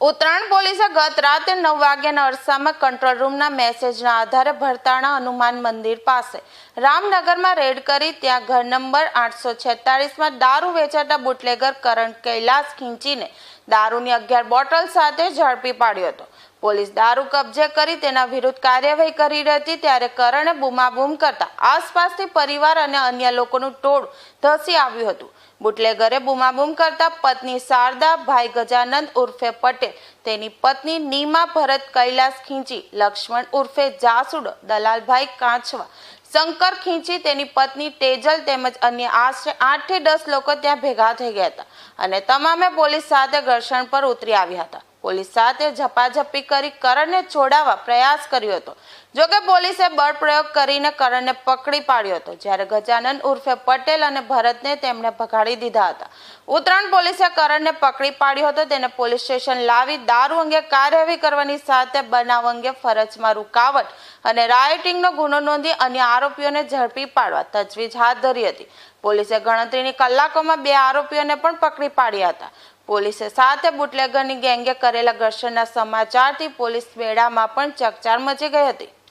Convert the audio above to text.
ગત રાતે નવ વાગ્યાના અરસામાં કંટ્રોલ રૂમના મેસેજના આધારે ભરતાણા હનુમાન મંદિર પાસે રામનગરમાં રેડ કરી ત્યાં ઘર નંબર આઠસો છેતાળીસમાં દારૂ વેચાતા બુટલેગર કરણ કૈલાસ ખીંચીને દારૂની અગિયાર બોટલ સાથે ઝડપી પાડ્યો હતો. પોલીસ દારૂ કબજે કરી તેના વિરુદ્ધ કાર્યવાહી કરી રહી હતી ત્યારે કરણે બૂમાબૂમ કરતા આસપાસથી પરિવાર અને અન્ય લોકોનું ટોળું ધસી આવ્યું હતું. બુટલેગરે બૂમાબૂમ કરતા પત્ની શારદા, ભાઈ ગજાનંદ ઉર્ફે પટેલ, તેની પત્ની નીમા ભરત કૈલાસ ખીંચી, લક્ષ્મણ ઉર્ફે જાસુડો દલાલભાઈ કાંછવા શંકર ખીંચી, તેની પત્ની તેજલ તેમજ અન્ય આશરે આઠથી દસ લોકો ત્યાં ભેગા થઈ ગયા હતા અને તમામે પોલીસ સાથે ઘર્ષણ પર ઉતરી આવ્યા હતા. પોલીસ સાથે ઝપાઝપી કરી કરણને છોડાવવા પ્રયાસ કર્યો હતો. જોકે પોલીસે બળ પ્રયોગ કરીને કરણને પકડી પાડ્યો હતો, જ્યારે ગજાનંદ ઉર્ફે પટેલ અને ભરતને તેમણે ભગાડી દીધા હતા. ઉત્તરાયણ પોલીસે કરણને પકડી પાડ્યો હતો, તેને પોલીસ સ્ટેશન લાવી દારૂ અંગે કાર્યવાહી કરવાની સાથે બનાવ અંગે ફરજમાં રૂકાવટ અને રાયોટિંગનો ગુનો નોંધી અન્ય આરોપીઓને ઝડપી પાડવા તજવીજ હાથ ધરી હતી. પોલીસે ગણતરીની કલાકોમાં બે આરોપીઓને પણ પકડી પાડ્યા હતા. પોલીસે સાથે બુટલેગરની ગેંગે કરેલા ઘર્ષણના સમાચારથી પોલીસ બેડામાં પણ ચકચાર મચી ગઈ હતી.